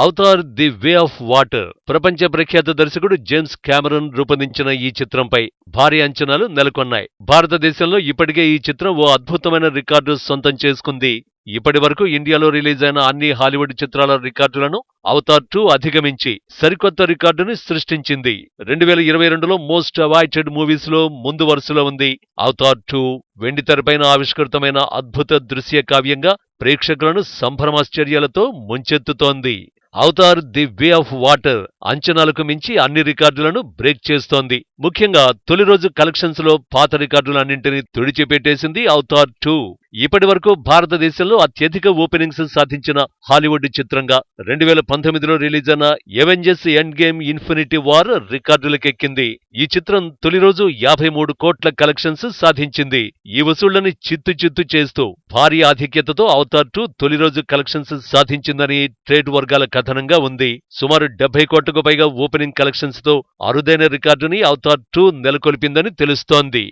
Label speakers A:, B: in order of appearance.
A: Avatar the way of water. ప్రపంచ ప్రఖ్యాత దర్శకుడు జేమ్స్ క్యామరన్ రూపొందించిన ఈ చిత్రంపై భారీ అంచనాలు నెలకొన్నాయి. భారతదేశంలో ఇప్పటికే ఈ చిత్రం ఓ అద్భుతమైన రికార్డు సొంతం చేసుకుంది. ఇప్పటి వరకు ఇండియాలో రిలీజ్ అయిన అన్ని హాలీవుడ్ చిత్రాల రికార్డులను అవతార్ టూ అధిగమించి సరికొత్త రికార్డుని సృష్టించింది. రెండు వేల ఇరవై రెండులో మోస్ట్ అవాయిటెడ్ మూవీస్లో ముందు వరుసలో ఉంది అవతార్ టూ. వెండితెరపైన ఆవిష్కృతమైన అద్భుత దృశ్య కావ్యంగా ప్రేక్షకులను సంభ్రమాశ్చర్యాలతో ముంచెత్తుతోంది. Avatar the way of water అంచనాలకు మించి అన్ని రికార్డులను బ్రేక్ చేస్తోంది. ముఖ్యంగా తొలి రోజు కలెక్షన్స్లో పాత రికార్డులన్నింటినీ తుడిచిపెట్టేసింది అవతార్ టూ. ఇప్పటి వరకు భారతదేశంలో అత్యధిక ఓపెనింగ్స్ సాధించిన హాలీవుడ్ చిత్రంగా రెండు వేల పంతొమ్మిదిలో రిలీజ్ అయిన Avengers end game Infinity War రికార్డులకెక్కింది. ఈ చిత్రం తొలి రోజు యాభై మూడు కోట్ల కలెక్షన్స్ సాధించింది. ఈ వసూళ్ళని చిత్తు చిత్తు చేస్తూ భారీ ఆధిక్యతతో అవతార్ టూ తొలి రోజు కలెక్షన్స్ సాధించిందని ట్రేడ్ వర్గాల కథనంగా ఉంది. సుమారు డెబ్బై కోట్లకు పైగా ఓపెనింగ్ కలెక్షన్స్తో అరుదైన రికార్డుని అవతార్ టూ నెలకొల్పిందని తెలుస్తోంది.